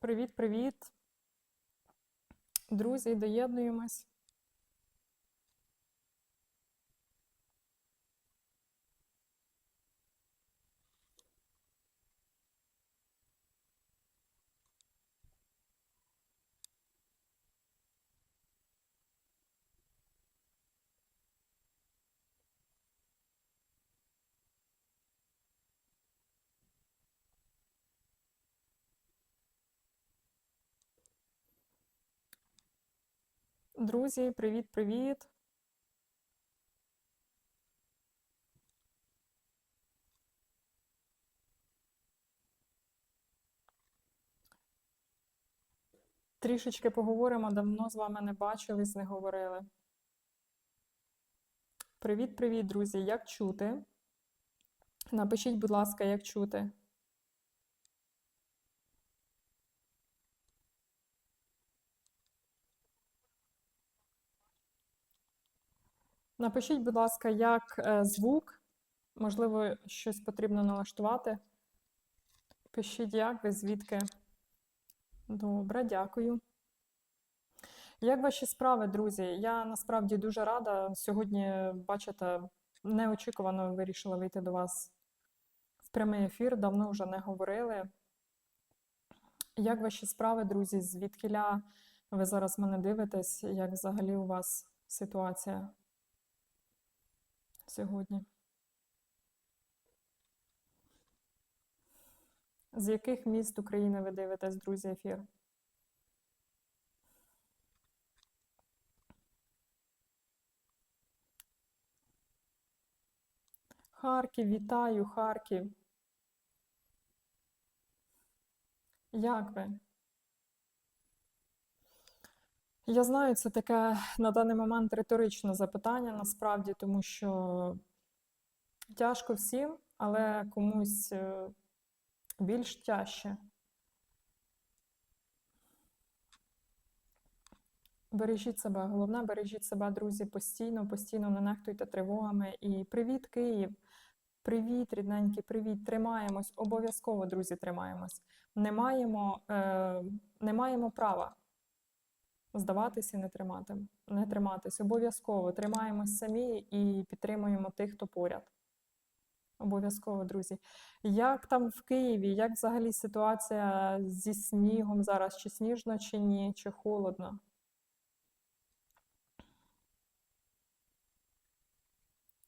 Привіт-привіт. Друзі, доєднуємось. Друзі, привіт-привіт. Трішечки поговоримо, давно з вами не бачились, не говорили. Привіт-привіт, друзі! Як чути? Напишіть, будь ласка, як чути. Напишіть, будь ласка, як е, звук. Можливо, щось потрібно налаштувати. Пишіть, як ви звідки. Добре, дякую. Як ваші справи, друзі? Я насправді дуже рада. Сьогодні, бачите, неочікувано вирішила вийти до вас в прямий ефір. Давно вже не говорили. Як ваші справи, друзі? Звідкіля ви зараз мене дивитесь? Як взагалі у вас ситуація сьогодні? З яких міст України ви дивитесь, друзі, ефір? Харків, вітаю, Харків. Як ви? Я знаю, це таке на даний момент риторичне запитання, насправді, тому що тяжко всім, але комусь е, більш тяжче. Бережіть себе. Головне, бережіть себе, друзі, постійно, постійно не нехтуйте тривогами. І привіт, Київ! Привіт, рідненькі, привіт! Тримаємось, обов'язково, друзі, тримаємось. Не маємо, е, не маємо права здаватися і не тримати, не триматись. Обов'язково тримаємось самі і підтримуємо тих, хто поряд. Обов'язково, друзі. Як там в Києві? Як взагалі ситуація зі снігом зараз? Чи сніжно, чи ні, чи холодно?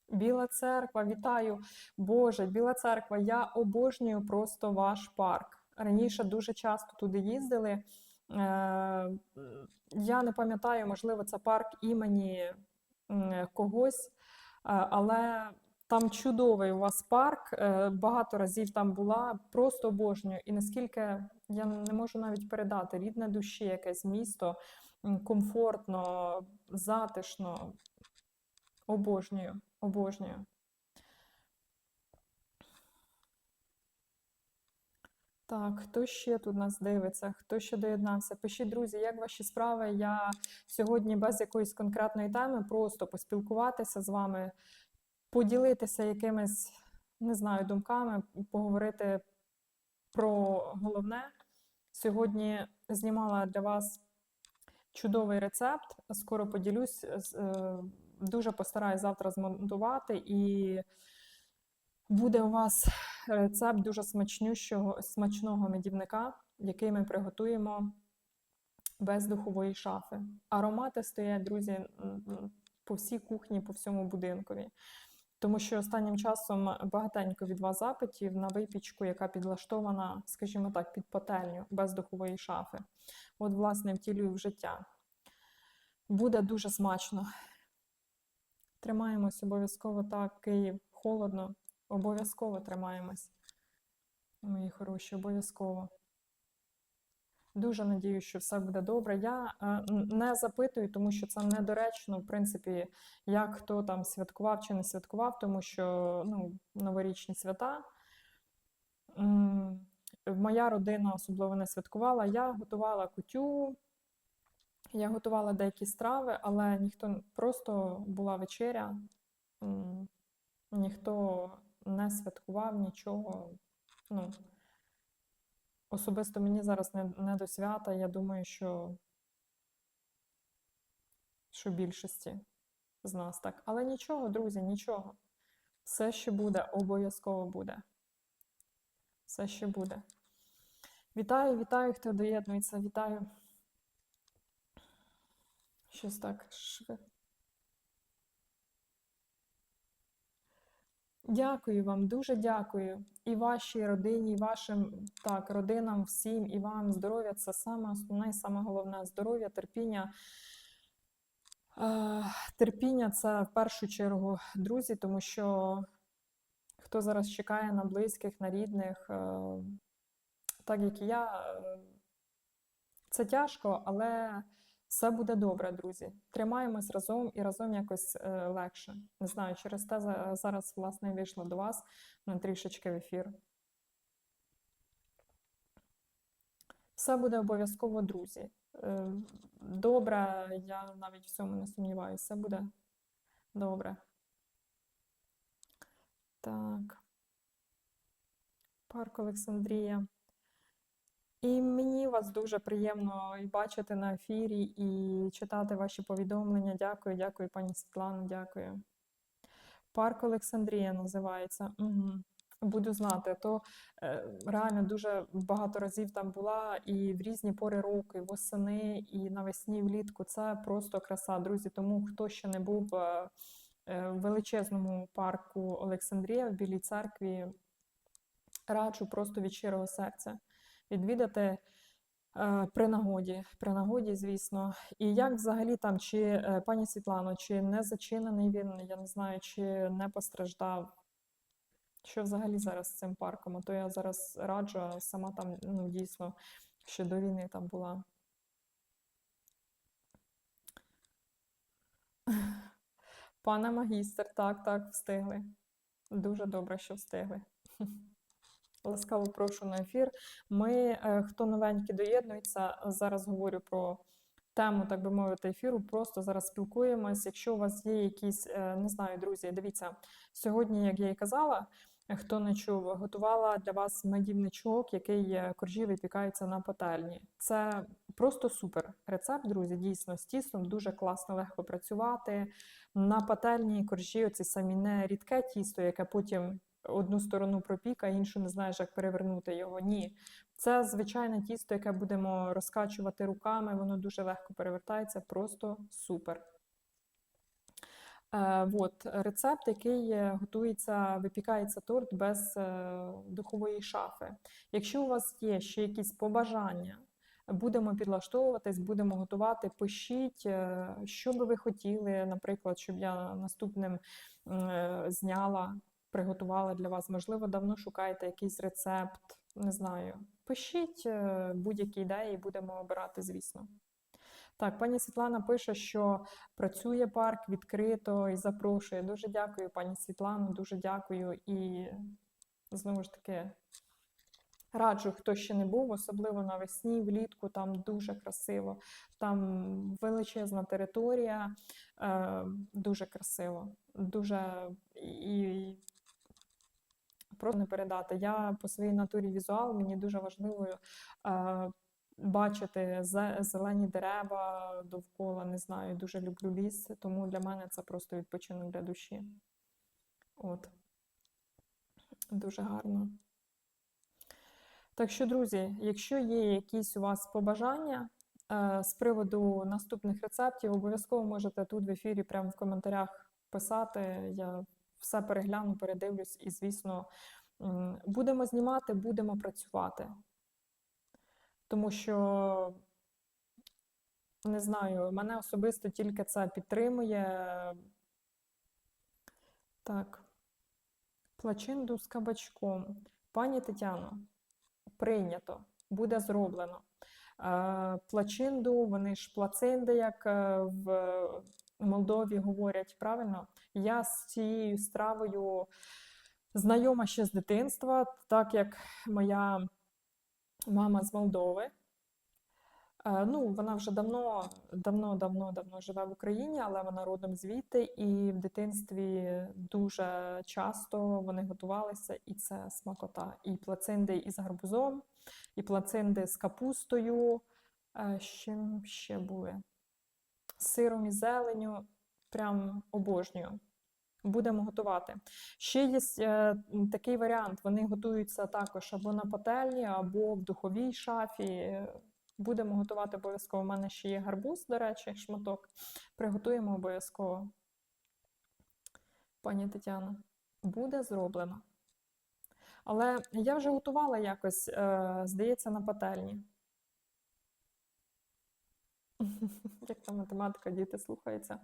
Біла церква, вітаю. Боже, Біла церква, я обожнюю просто ваш парк. Раніше дуже часто туди їздили. Е, Я не пам'ятаю, можливо, це парк імені когось, е, але там чудовий у вас парк. е, Багато разів там була, просто обожнюю. І наскільки я не можу навіть передати рідне душі, якесь місто, комфортно, затишно. Обожнюю, обожнюю. Так, хто ще тут нас дивиться? Хто ще доєднався? Пишіть, друзі, як ваші справи? Я сьогодні без якоїсь конкретної теми просто поспілкуватися з вами, поділитися якимись, не знаю, думками, поговорити про головне. Сьогодні знімала для вас чудовий рецепт. Скоро поділюсь. е, Дуже постараюсь завтра змонтувати і буде у вас рецепт дуже смачнющого, смачного медівника, який ми приготуємо без духової шафи. Аромати стоять, друзі, по всій кухні, по всьому будинкові. Тому що останнім часом багатенько від вас запитів на випічку, яка підлаштована, скажімо так, під пательню, без духової шафи. От, власне, втілюю в життя. Буде дуже смачно. Тримаємось обов'язково так, Київ, холодно, обов'язково тримаємось. Мої хороші, обов'язково. Дуже надію, що все буде добре. Я е, не запитую, тому що це недоречно, в принципі, як хто там святкував чи не святкував, тому що ну, новорічні свята. Моя родина особливо не святкувала. Я готувала кутю, я готувала деякі страви, але ніхто просто була вечеря, ніхто не святкував нічого. Ну, Особисто мені зараз не, не до свята, я думаю, що, що більшості з нас так. Але нічого, друзі, нічого. Все, що буде, обов'язково буде. Все, що буде. Вітаю, вітаю, хто доєднується, вітаю. Щось так швидко. Дякую вам, дуже дякую. І вашій родині, і вашим так, родинам, всім, і вам здоров'я це саме основне і саме головне здоров'я, терпіння. Терпіння це в першу чергу друзі, тому що хто зараз чекає на близьких, на рідних, е, так як і я, е, це тяжко, але все буде добре, друзі. Тримаємось разом і разом якось е, легше. Не знаю, через те зараз, власне, вийшла до вас на трішечки в ефір. Все буде обов'язково, друзі. Е, Добре, я навіть в цьому не сумніваюся. Все буде добре. Так. Парк Олександрія. І мені вас дуже приємно і бачити на ефірі, і читати ваші повідомлення. Дякую, дякую, пані Світлано, дякую. Парк Олександрія називається. Угу. Буду знати, то е, реально дуже багато разів там була і в різні пори року, і восени, і навесні, і влітку. Це просто краса, друзі. Тому хто ще не був е, е, в величезному парку Олександрія в Білій церкві, раджу просто від щирого серця відвідати е, при нагоді. При нагоді, звісно. І як взагалі там, чи е, пані Світлано, чи не зачинений він, я не знаю, чи не постраждав. Що взагалі зараз з цим парком? А то я зараз раджу, а сама там, ну, дійсно, ще до війни там була. Пане магістр, так, так, встигли. Дуже добре, що встигли. Ласкаво прошу на ефір. Ми, е, хто новенький доєднується, зараз говорю про тему, так би мовити, ефіру. Просто зараз спілкуємось. Якщо у вас є якісь, е, не знаю, друзі, дивіться, сьогодні, як я і казала, хто не чув, готувала для вас медівничок, який е, коржі випікаються на пательні. Це просто супер рецепт, друзі. Дійсно, з тістом дуже класно, легко працювати. На пательні коржі, оці самі не рідке тісто, яке потім одну сторону пропік, а іншу не знаєш, як перевернути його. Ні. Це звичайне тісто, яке будемо розкачувати руками, воно дуже легко перевертається, просто супер. Е, от, рецепт, який е, готується, випікається торт без е, духової шафи. Якщо у вас є ще якісь побажання, будемо підлаштовуватись, будемо готувати, пишіть, е, що би ви хотіли, наприклад, щоб я наступним е, зняла приготувала для вас. Можливо, давно шукаєте якийсь рецепт, не знаю. Пишіть е, будь-які ідеї, будемо обирати, звісно. Так, пані Світлана пише, що працює парк відкрито і запрошує. Дуже дякую, пані Світлано, дуже дякую. І знову ж таки раджу, хто ще не був, особливо навесні, влітку, там дуже красиво, там величезна територія, е, дуже красиво, дуже і просто не передати. Я по своїй натурі візуал, мені дуже важливо е, бачити зелені дерева довкола, не знаю, дуже люблю ліс, тому для мене це просто відпочинок для душі. От. Дуже гарно. Так що, друзі, якщо є якісь у вас побажання е, з приводу наступних рецептів, обов'язково можете тут в ефірі, прямо в коментарях писати. Я все перегляну, передивлюсь і, звісно, будемо знімати, будемо працювати. Тому що, не знаю, мене особисто тільки це підтримує. Так, плачинду з кабачком. Пані Тетяно, прийнято, буде зроблено. Е, Плачинду, вони ж плацинди, як е, в Молдові говорять, правильно? Я з цією стравою знайома ще з дитинства, так як моя мама з Молдови. Е, Ну, вона вже давно, давно, давно, давно живе в Україні, але вона родом звідти, і в дитинстві дуже часто вони готувалися, і це смакота. І плацинди із гарбузом, і плацинди з капустою. Е, З чим ще були? Сиром і зеленю. Прям обожнюю. Будемо готувати. Ще є е, такий варіант. Вони готуються також або на пательні, або в духовій шафі. Будемо готувати обов'язково. У мене ще є гарбуз, до речі, шматок. Приготуємо обов'язково. Пані Тетяно, буде зроблено. Але я вже готувала якось, е, здається, на пательні. Як там математика, діти слухаються.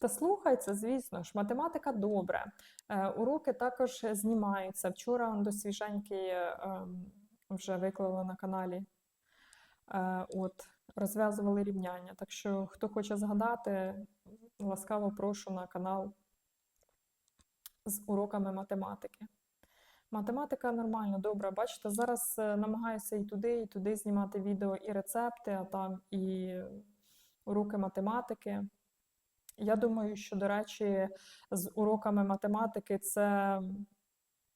Та слухаються, звісно ж, математика добре. Е, Уроки також знімаються. Вчора до свіженькі ем, вже виклала на каналі. Е, От, розв'язували рівняння. Так що, хто хоче згадати, ласкаво прошу на канал з уроками математики. Математика нормально, добре. Бачите, зараз е, намагаюся і туди, і туди знімати відео і рецепти, а там і уроки математики. Я думаю, що, до речі, з уроками математики це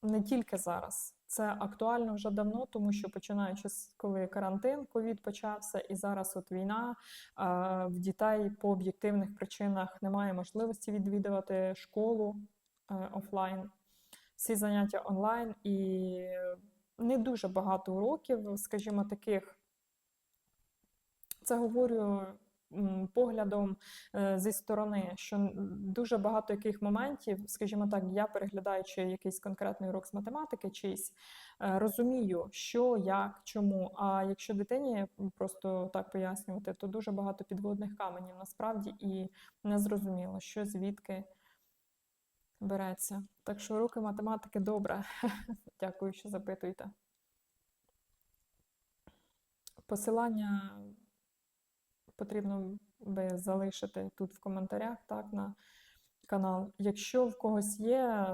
не тільки зараз. Це актуально вже давно, тому що починаючи з коли карантин, ковід почався, і зараз от війна, в дітей по об'єктивних причинах немає можливості відвідувати школу е, офлайн, всі заняття онлайн, і не дуже багато уроків, скажімо, таких. Це говорю поглядом е, зі сторони, що дуже багато яких моментів, скажімо так, я переглядаючи якийсь конкретний урок з математики, чийсь, е, розумію, що, як, чому. А якщо дитині просто так пояснювати, то дуже багато підводних каменів насправді і не зрозуміло, що звідки береться. Так що уроки математики добре. Дякую, що запитуєте. Посилання потрібно би залишити тут в коментарях, так, на канал. Якщо в когось є,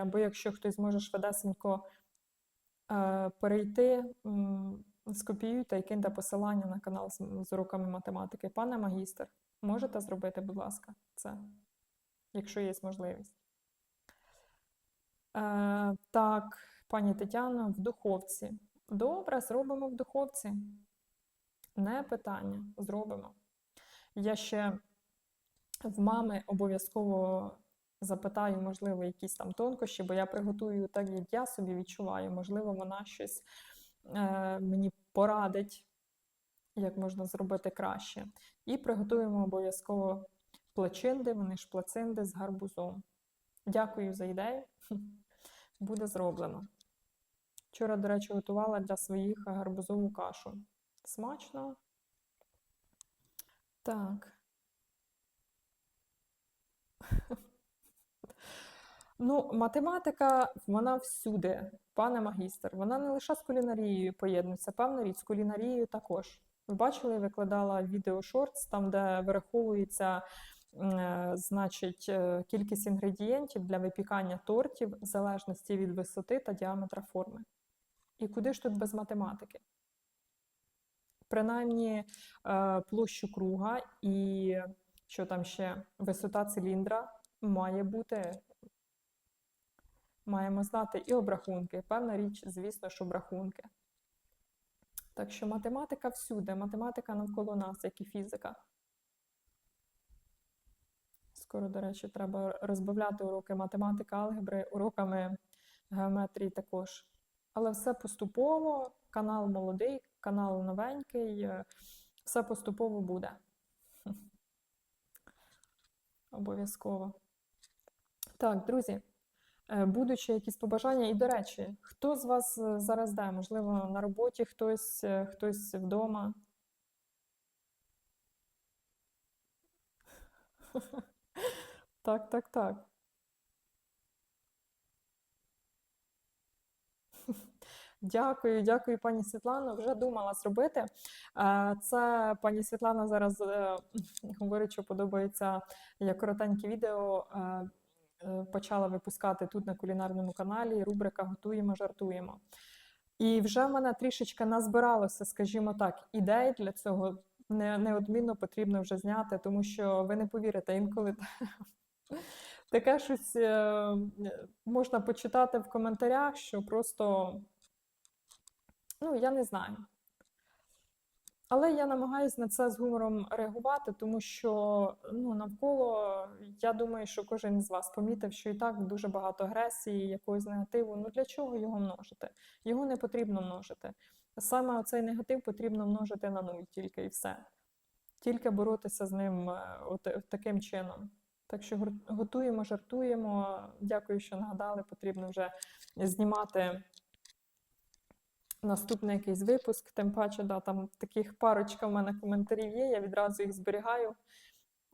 або якщо хтось може швидесенько е, перейти, скопіюйте і киньте посилання на канал з, з уроками математики. Пане магістр, можете зробити, будь ласка, це, якщо є можливість. Е, так, пані Тетяно, в духовці. Добре, зробимо в духовці. Не питання, зробимо. Я ще в мами обов'язково запитаю, можливо, якісь там тонкощі, бо я приготую так, як я собі відчуваю. Можливо, вона щось е, мені порадить, як можна зробити краще. І приготуємо обов'язково плачинди, вони ж плацинди з гарбузом. Дякую за ідею. Буде зроблено. Вчора, до речі, готувала для своїх гарбузову кашу. Смачно. Так. Ну, математика, вона всюди, пане магістр. Вона не лише з кулінарією поєднується, певна річ, з кулінарією також. Ви бачили, я викладала відео шортс, там, де вираховується, е, значить, е, кількість інгредієнтів для випікання тортів в залежності від висоти та діаметра форми. І куди ж тут без математики? Принаймні е, площу круга і що там ще висота циліндра має бути. Маємо знати і обрахунки. Певна річ, звісно, що обрахунки. Так що математика всюди, математика навколо нас, як і фізика. Скоро, до речі, треба розбавляти уроки математики, алгебри уроками геометрії також. Але все поступово, канал молодий, канал новенький, е, все поступово буде. Обов'язково. Так, друзі, е, будуть ще якісь побажання. І, до речі, хто з вас е, зараз де? Можливо, на роботі хтось, хтось вдома. Так, так, так. Дякую, дякую, пані Світлано. Вже думала зробити. Е, Це пані Світлана зараз е, говорить, що подобається як коротеньке відео. е, Почала випускати тут на кулінарному каналі. Рубрика Готуємо, жартуємо. І вже в мене трішечки назбиралося, скажімо так, ідей для цього. Не, неодмінно потрібно вже зняти, тому що ви не повірите, інколи таке щось можна почитати в коментарях, що просто Ну, я не знаю. Але я намагаюся на це з гумором реагувати, тому що ну, навколо я думаю, що кожен з вас помітив, що і так дуже багато агресії, якогось негативу. Ну для чого його множити? Його не потрібно множити. Саме цей негатив потрібно множити на нуль тільки і все. Тільки боротися з ним е, от, таким чином. Так що готуємо, жартуємо. Дякую, що нагадали. Потрібно вже знімати наступний якийсь випуск. Тим паче, да, там таких парочка в мене коментарів є. Я відразу їх зберігаю.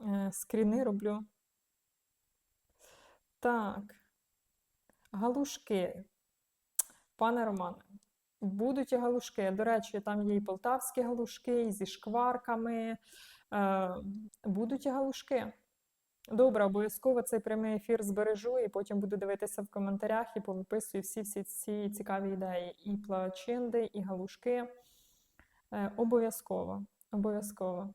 Е, Скріни роблю. Так. Галушки. Пане Романе, будуть і галушки. До речі, там є і полтавські галушки, і зі шкварками. Е, будуть і галушки. Добре, обов'язково цей прямий ефір збережу і потім буду дивитися в коментарях і повиписую всі всі ці цікаві ідеї. І плачинди, і галушки. Е, обов'язково. Обов'язково.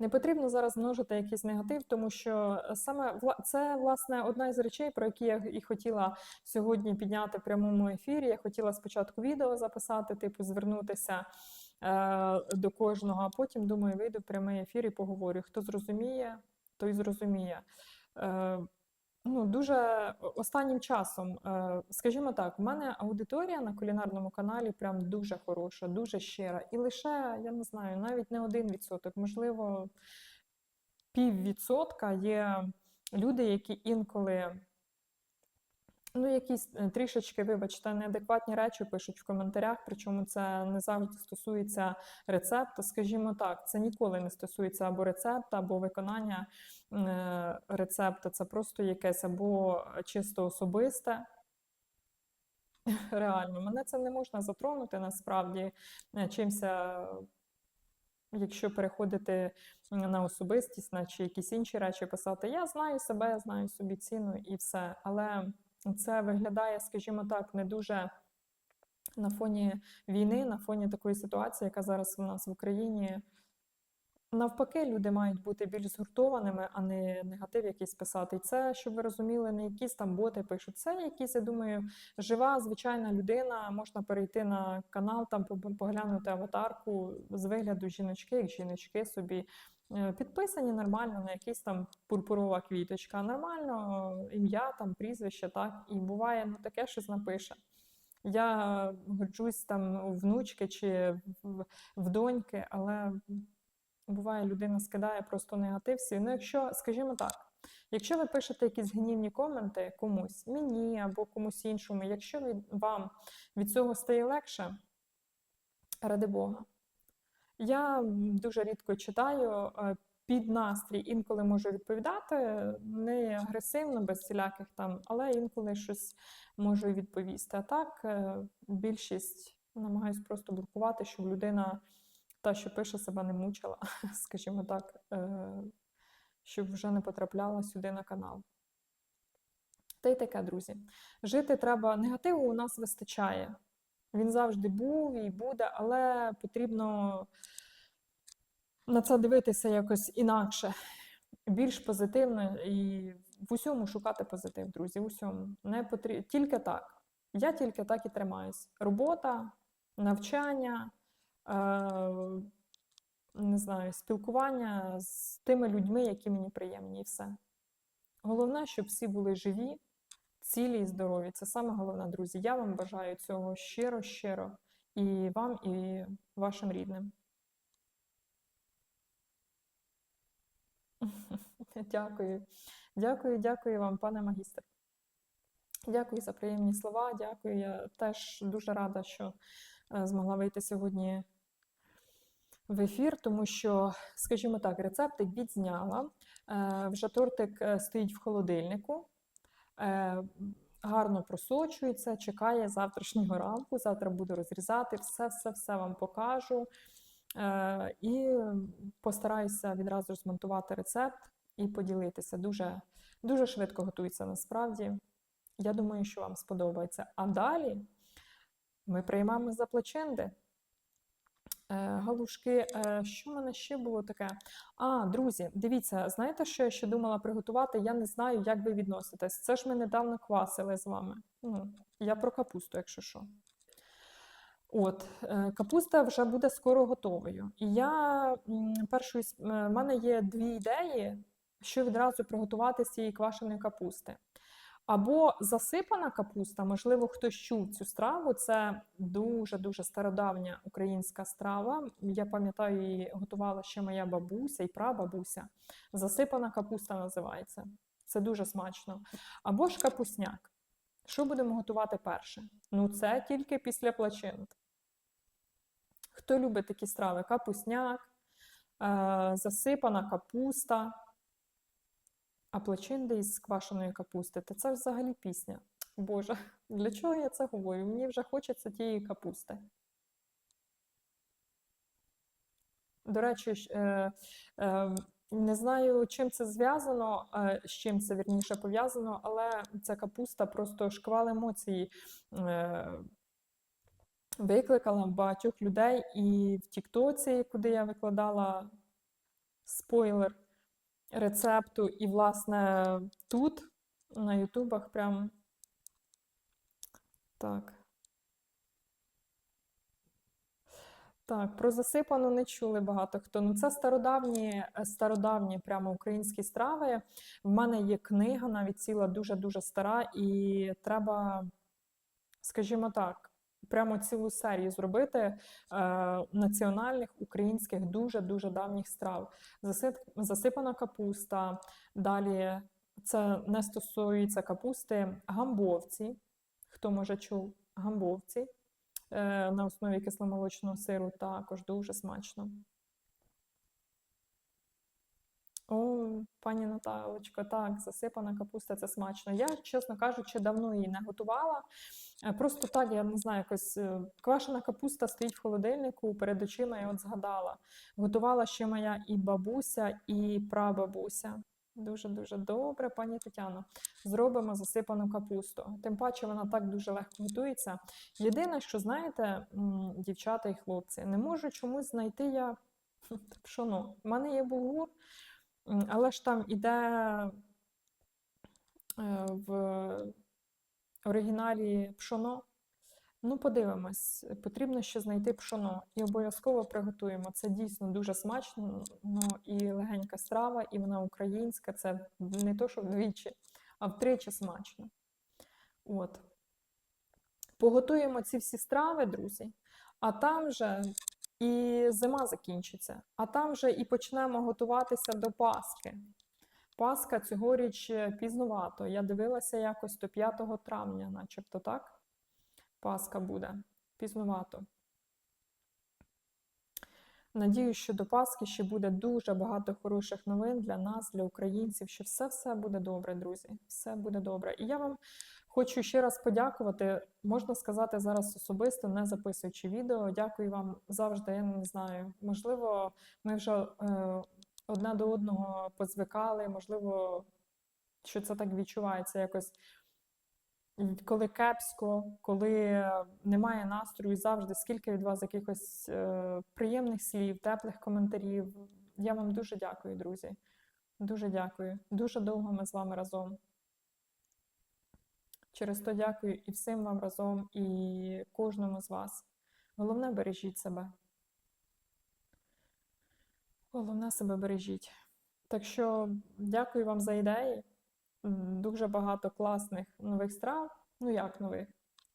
Не потрібно зараз множити якийсь негатив, тому що саме вла- це власне одна із речей, про які я і хотіла сьогодні підняти в прямому ефірі. Я хотіла спочатку відео записати, типу, звернутися е, до кожного, а потім думаю, вийду в прямий ефір і поговорю. Хто зрозуміє, той зрозуміє. Е, Ну, дуже останнім часом, е, скажімо так, в мене аудиторія на кулінарному каналі прям дуже хороша, дуже щира. І лише, я не знаю, навіть не один відсоток, можливо, піввідсотка є люди, які інколи, ну, якісь е, трішечки, вибачте, неадекватні речі пишуть в коментарях, причому це не завжди стосується рецепту. Скажімо так, це ніколи не стосується або рецепта, або виконання е, рецепту. Це просто якесь або чисто особисте. Реально, мене це не можна затронути насправді е, чимся, якщо переходити на особистість, на чи якісь інші речі писати. Я знаю себе, я знаю собі ціну і все. Але це виглядає, скажімо так, не дуже на фоні війни, на фоні такої ситуації, яка зараз у нас в Україні. Навпаки, люди мають бути більш згуртованими, а не негатив якийсь писати. І це, щоб ви розуміли, не якісь там боти пишуть. Це якісь, я думаю, жива, звичайна людина. Можна перейти на канал, там поглянути аватарку з вигляду жіночки, як жіночки собі. Е, Підписані нормально на якийсь там пурпурова квіточка. Нормально е, ім'я, там прізвище, так. І буває, ну таке щось напише. Я горджусь там внучки чи в доньки, але буває, людина скидає просто негатив свій. Ну, якщо, скажімо так, якщо ви пишете якісь гнівні коменти комусь, мені або комусь іншому, якщо від, вам від цього стає легше, ради Бога. Я дуже рідко читаю е, під настрій, інколи можу відповідати не агресивно, без всіляких там, але інколи щось можу відповісти. А так, е, більшість намагаюсь просто блокувати, щоб людина, та, що пише, себе не мучила, скажімо так, е, щоб вже не потрапляла сюди на канал. Та й таке, друзі. Жити треба. Негативу у нас вистачає. Він завжди був і буде, але потрібно на це дивитися якось інакше, більш позитивно і в усьому шукати позитив, друзі. В усьому. Не потрібно. Тільки так. Я тільки так і тримаюсь. Робота, навчання, е, не знаю, спілкування з тими людьми, які мені приємні, і все. Головне, щоб всі були живі, цілі і здорові. Це саме головне, друзі. Я вам бажаю цього щиро, щиро і вам, і вашим рідним. Дякую. Дякую, дякую вам, пане магістр. Дякую за приємні слова. Дякую. Я теж дуже рада, що е, змогла вийти сьогодні в ефір, тому що, скажімо так, рецептик відзняла. Е, Вже тортик е, стоїть в холодильнику, гарно просочується, чекає завтрашнього ранку. Завтра буду розрізати, все-все-все вам покажу. Е, І постараюся відразу змонтувати рецепт і поділитися. Дуже, дуже швидко готується насправді. Я думаю, що вам сподобається. А далі ми приймаємо за плаченди. Е, Галушки, е, що в мене ще було таке? А, друзі, дивіться, знаєте, що я ще думала приготувати? Я не знаю, як ви відноситесь. Це ж ми недавно квасили з вами. Ну, я про капусту, якщо що. От, е, капуста вже буде скоро готовою. І я першою, в мене є дві ідеї, що відразу приготувати з цієї квашеної капусти. Або засипана капуста, можливо, хтось чув цю страву. Це дуже-дуже стародавня українська страва. Я пам'ятаю, її готувала ще моя бабуся і прабабуся. Засипана капуста називається. Це дуже смачно. Або ж капусняк. Що будемо готувати перше? Ну, це тільки після плачинт. Хто любить такі страви? Капусняк, е, засипана капуста, а плачинди із квашеної капусти. Та це взагалі пісня. Боже, для чого я це говорю? Мені вже хочеться тієї капусти. До речі, е, е, не знаю, чим це зв'язано, е, з чим це вірніше пов'язано, але ця капуста просто шквал емоцій викликала багатьох людей і в Тіктоці, куди я викладала спойлер рецепту, і, власне, тут, на Ютубах, прям так. Так, про засипану не чули багато хто. Ну, це стародавні, е, стародавні прямо українські страви. В мене є книга, навіть ціла дуже-дуже стара, і треба, скажімо так, прямо цілу серію зробити е, національних українських дуже-дуже давніх страв. Засип, засипана капуста. Далі це не стосується капусти, гамбовці. Хто може чув? Гамбовці е, на основі кисломолочного сиру також дуже смачно. Пані Наталочко, так, засипана капуста це смачно. Я, чесно кажучи, давно її не готувала. Е, Просто так, я не знаю, якось е, квашена капуста стоїть в холодильнику перед очима, і от згадала. Готувала ще моя і бабуся, і прабабуся. Дуже-дуже добре, пані Тетяно. Зробимо засипану капусту. Тим паче вона так дуже легко готується. Єдине, що знаєте, дівчата і хлопці, не можу чомусь знайти я пшоно. У мене є булгур, але ж там іде е, в оригіналі пшоно. Ну, подивимось, потрібно ще знайти пшоно і обов'язково приготуємо. Це дійсно дуже смачно ну, і легенька страва, і вона українська. Це не то, що вдвічі, а втричі смачно. От. Поготуємо ці всі страви, друзі, а там же і зима закінчиться, а там вже і почнемо готуватися до Пасхи. Пасха цьогоріч пізновато. пізнувато. Я дивилася якось до 5 травня, начебто так. Пасха буде пізнувато. Надію, що до Пасхи ще буде дуже багато хороших новин для нас, для українців, що все-все буде добре, друзі. Все буде добре. І я вам хочу ще раз подякувати. Можна сказати зараз особисто, не записуючи відео. Дякую вам завжди. Я не знаю. Можливо, ми вже е, одне до одного позвикали, можливо, що це так відчувається якось. Коли кепсько, коли немає настрою, завжди скільки від вас якихось е, приємних слів, теплих коментарів. Я вам дуже дякую, друзі. Дуже дякую. Дуже довго ми з вами разом. Через то дякую і всім вам разом, і кожному з вас. Головне, бережіть себе. Головне себе бережіть. Так що дякую вам за ідеї. Дуже багато класних нових страв. Ну як нових?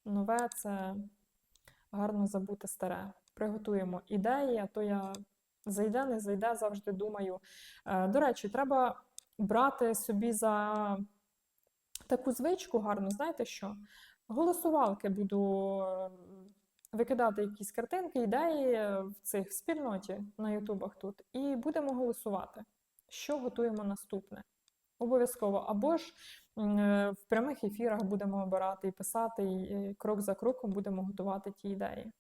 Нове це гарно забути старе. Приготуємо ідеї, а то я зайде, не зайде, завжди думаю. Е, До речі, треба брати собі за таку звичку гарну, знаєте що? Голосувалки буду е, викидати якісь картинки, ідеї в цих спільноті на ютубах тут, і будемо голосувати, що готуємо наступне. Обов'язково. Або ж е, в прямих ефірах будемо обирати і писати, і крок за кроком будемо готувати ті ідеї.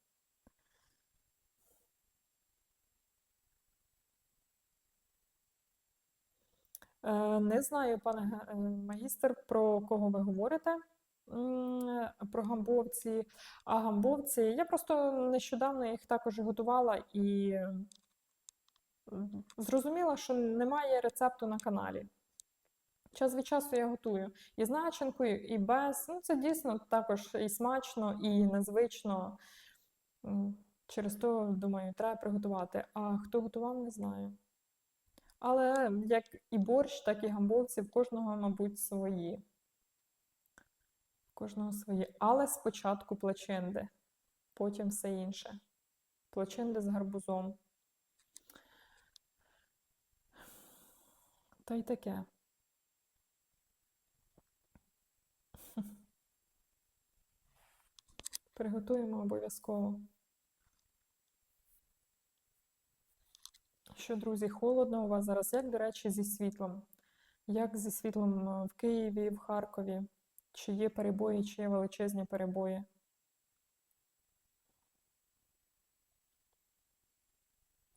Е, Не знаю, пане е, магістр, про кого ви говорите. Про гамбовці. А гамбовці, я просто нещодавно їх також готувала і зрозуміла, що немає рецепту на каналі. Час від часу я готую і з начинкою, і без. Ну, це дійсно також і смачно, і незвично. Через то, думаю, треба приготувати. А хто готував, не знаю. Але як і борщ, так і гамбовці, в кожного, мабуть, свої. В кожного свої. Але спочатку плаченди, потім все інше. Плаченди з гарбузом. Та й таке. Приготуємо обов'язково. Що, друзі, холодно у вас зараз, як, до речі, зі світлом? Як зі світлом е, в Києві, в Харкові? Чи є перебої, чи є величезні перебої?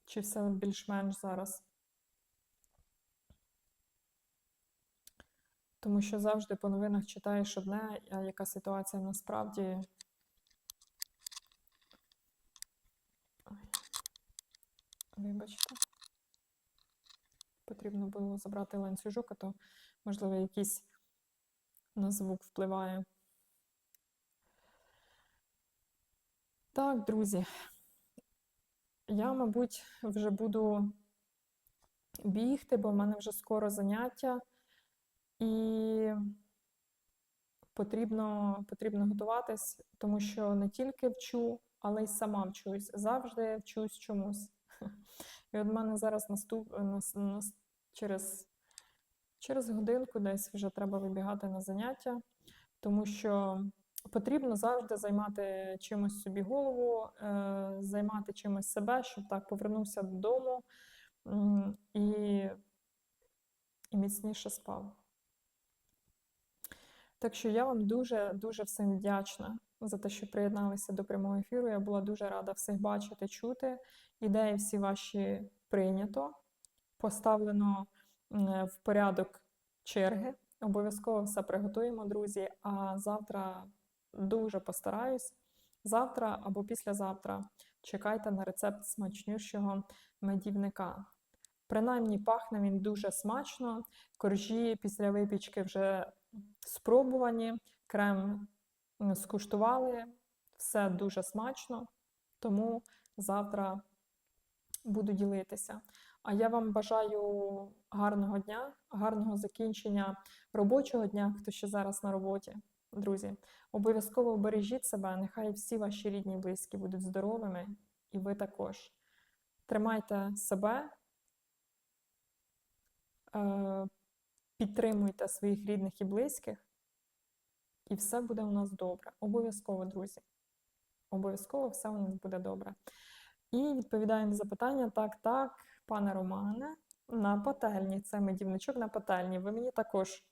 Чи все більш-менш зараз? Тому що завжди по новинах читаєш одне, а яка ситуація насправді. Вибачте. Потрібно було забрати ланцюжок, а то, можливо, якийсь на звук впливає. Так, друзі, я, мабуть, вже буду бігти, бо в мене вже скоро заняття, і потрібно, потрібно готуватись, тому що не тільки вчу, але й сама вчусь. Завжди вчусь чомусь. І от в мене зараз наступ, нас, нас, через, через годинку десь вже треба вибігати на заняття, тому що потрібно завжди займати чимось собі голову, е, займати чимось себе, щоб так повернувся додому і, і міцніше спав. Так що я вам дуже-дуже всім вдячна за те, що приєдналися до прямого ефіру. Я була дуже рада всіх бачити, чути. Ідеї всі ваші прийнято, поставлено в порядок черги. Обов'язково все приготуємо, друзі. А завтра дуже постараюсь. Завтра або післязавтра чекайте на рецепт смачнющого медівника. Принаймні пахне він дуже смачно. Коржі після випічки вже спробувані, крем скуштували, все дуже смачно, тому завтра буду ділитися. А я вам бажаю гарного дня, гарного закінчення робочого дня, хто ще зараз на роботі. Друзі, обов'язково бережіть себе, нехай всі ваші рідні і близькі будуть здоровими, і ви також. Тримайте себе, е, підтримуйте своїх рідних і близьких, і все буде у нас добре. Обов'язково, друзі. Обов'язково все у нас буде добре. І відповідаю на запитання: так, так, пане Романе, на пательні. Це медівничок на пательні. Ви мені також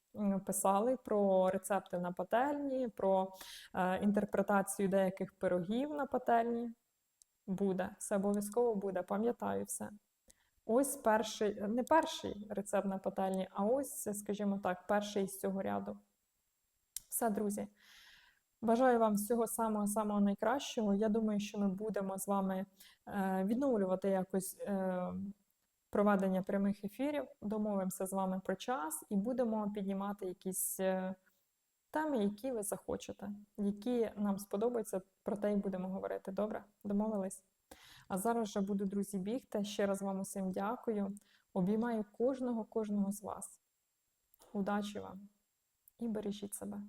писали про рецепти на пательні, про е, інтерпретацію деяких пирогів на пательні. Буде, все обов'язково буде, пам'ятаю все. Ось перший, не перший рецепт на пательні, а ось, скажімо так, перший з цього ряду. Все, друзі. Бажаю вам всього самого-самого найкращого. Я думаю, що ми будемо з вами е, відновлювати якось е, проведення прямих ефірів. Домовимося з вами про час і будемо піднімати якісь е, теми, які ви захочете, які нам сподобаються, про те й будемо говорити. Добре? Домовились? А зараз вже буду, друзі, бігти. Ще раз вам усім дякую. Обіймаю кожного, кожного з вас. Удачі вам і бережіть себе.